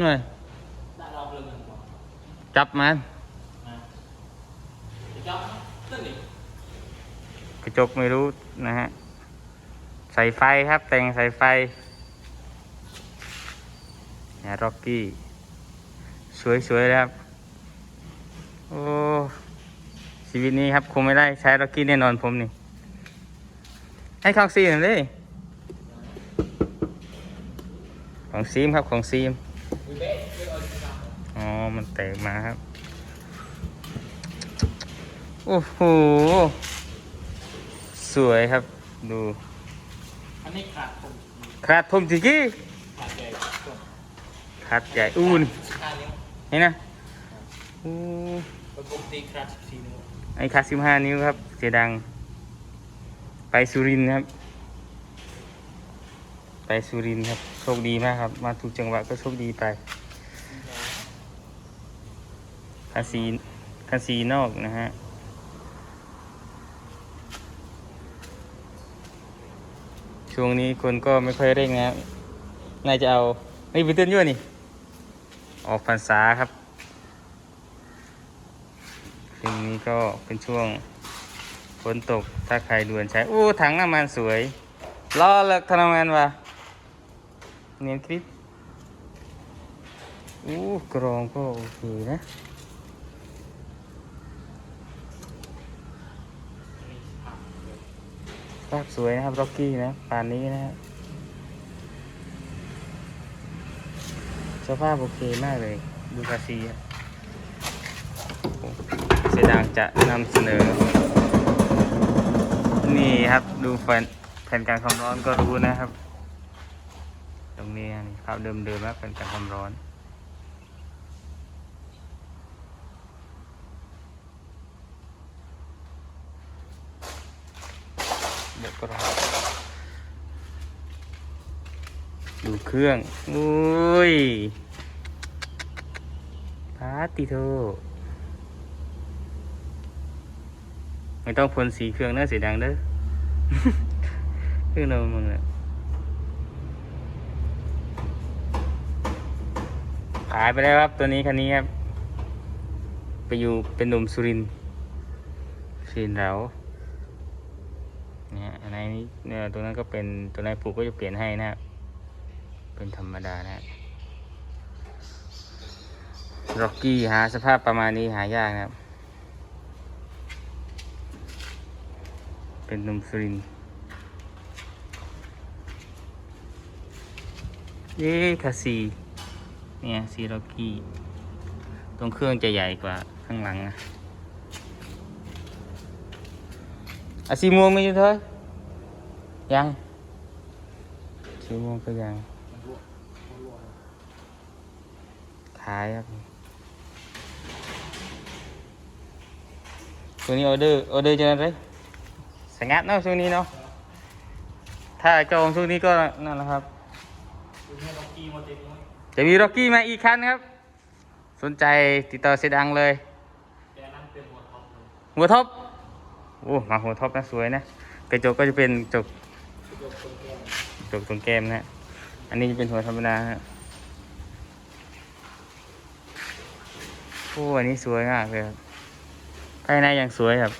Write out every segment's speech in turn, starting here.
หน่อยจับมันกระจกไม่รู้นะฮะใส่ไฟครับ แต่งใส่ไฟเนี่ยร็อกกี้สวยๆเลยครับ โอ้ ชีวิตนี้ครับคงไม่ได้ใช้ร็อกกี้แน่นอนผมนี่ ให้ของซีมเลย ของซีมครับของซีม vui vẻ với ơi chúng ta อ๋อ มันแตกมาครับ โอ้โห สวยครับ ดู anh ấy khạc không ขาดผมจิกี้ khạc về không ขาดใหญ่อูน hai นิ้วนี่นะอู้ปกติคราดสี่นิ้วไอ้ขาดสิบห้านิ้วครับ เสียดัง ไปสุรินทร์ครับไป สุรินครับ โชคดีมากครับ มาถูกจังหวะก็โชคดีไปคันซีคันซีนอกนะฮะช่วงนี้คนก็ไม่ค่อยเร่งนะน่าจะเอานี่วิเตือนยั่วนี่ ออกพรรษาครับช่วงนี้ก็เป็นช่วงฝนตกถ้าใครด่วนใช้อู้ถังน้ำมันสวยล้อเลิกทำงานวะ เนียนคลิปอู้กรองก็โอเคนะภาพสวยนะครับร็อกกี้นะป่านนี้นะครับสภาพโอเคมากเลย ดูคาซีเสยดางจะนำเสนอ นี่ครับดูแผ่นแผ่นการความร้อนก็รู้นะครับ นี้ภาพเดิมๆนะแผ่นการความร้อน เดี๋ยวก็รอดูเครื่อง อุ้ยพาติโทไม่ต้องพ่นสีเครื่องนะสีแดงเด้อเครื่องเรามึงอะ ขายไปแล้วครับตัวนี้คันนี้ครับ ไปอยู่เป็นหนุ่มสุรินสุรินเราเนี่ยอันไหนนี้เนี่ยตัวนั้นก็เป็นตัวไหนผูกก็จะเปลี่ยนให้นะครับเป็นธรรมดานะร็อกกี้หาสภาพประมาณนี้หายากนะครับ เป็นนุ่มสุรินทร์เย้คาซี เนี่ยซีรกี้ตรงเครื่องจะใหญ่กว่าข้างหลังนะอะสีม่วงไม่อยู่เถอะยังสีม่วงก็ยัง ขายครับช่วงนี้ออเดอร์ออเดอร์จะอะไรสงัดเนาะช่วงนี้เนาะถ้าจองช่วงนี้ก็นั่นแหละครับ จะมีร็อกกี้มาอีกคันครับ สนใจติดต่อเสยดังเลยหัวท็อปโอ้มาหัวท็อปนะสวยนะกระจกก็จะเป็นจกยกคนแก้มจบตรงแก้มนะฮะอันนี้จะเป็นหัวธรรมดาฮะโอ้อันนี้สวยมากเลยครับภายในอย่างสวยครับ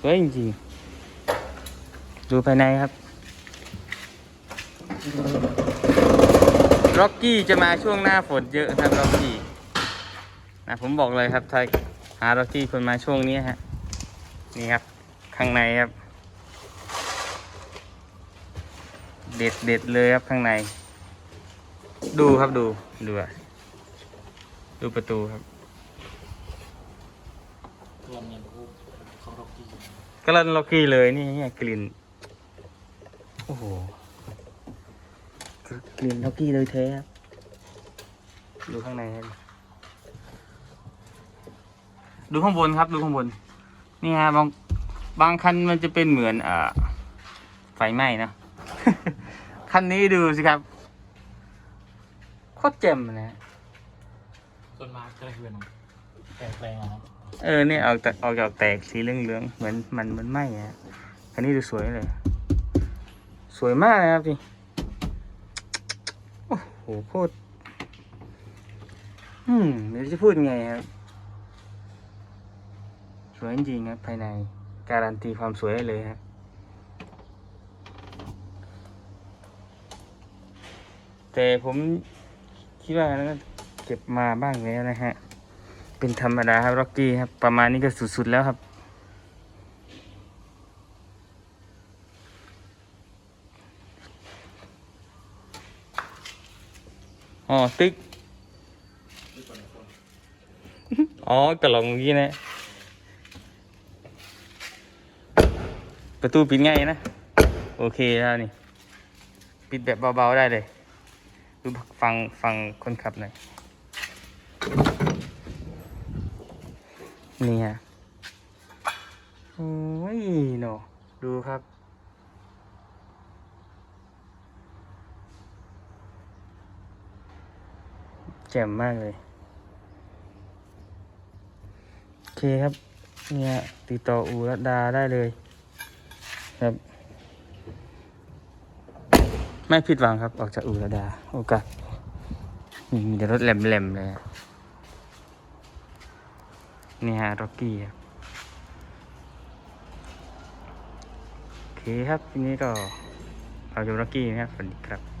สวยจริงๆดูภายในครับ ร็อกกี้จะมาช่วงหน้าฝนเยอะครับร็อกกี้นะผมบอกเลยครับถ้าหาร็อกกี้คนมาช่วงนี้ฮะนี่ครับ ข้างในครับ เด็ดเด็ดเลยครับข้างใน ดูครับดูดูอะดูประตูครับรวมเนี่ยพวกเขาล็อกกี้ก็ลันล็อกกี้เลยนี่เนี่ยกลิ่นโอ้โห กลิ่นล็อกกี้เลยแท้ครับดูข้างในครับดูข้างบนครับดูข้างบน นี่ฮะบางบางคันมันจะเป็นเหมือนเอ่อไฟไหม้นะคันนี้ดูสิครับโคตรเจ็มนะส่วนมากจะได้เป็นแปลงแปลงอะครับเออเนี่ยออกจากออกจากแตกสีเหลืองๆเหมือนมันมันไหม้อะอันนี้ดูสวยเลย สวยมากนะครับพี่โอ้โหโคตร อืมไม่รู้จะพูดไงครับ สวยจริงครับภายใน การันตีความสวยได้เลยฮะแต่ผมคิดว่านะเก็บมาบ้างแล้วนะฮะ เป็นธรรมดาครับร็อกกี้ครับ ประมาณนี้ก็สุดๆแล้วครับ อ๋อติ๊กอ๋อกระหลองเมื่อกี้นะประตูปิดง่ายนะ โอเคแล้วนี่ ปิดแบบเบาๆได้เลย ดูฟังฟังคนขับหน่อย นี่ฮะ โอ้ยโนดูครับ แจ่มมากเลย โอเคครับ เนี่ย ติดต่ออูรดาได้เลยครับ ไม่ผิดหวังครับ ออกจากอูรดา โอกาสมีแต่รถแหลมๆเลยนี่ฮะร็อกกี้ครับโอเคครับทีนี้ก็เราจะร็อกกี้นะครับสวัสดีครับ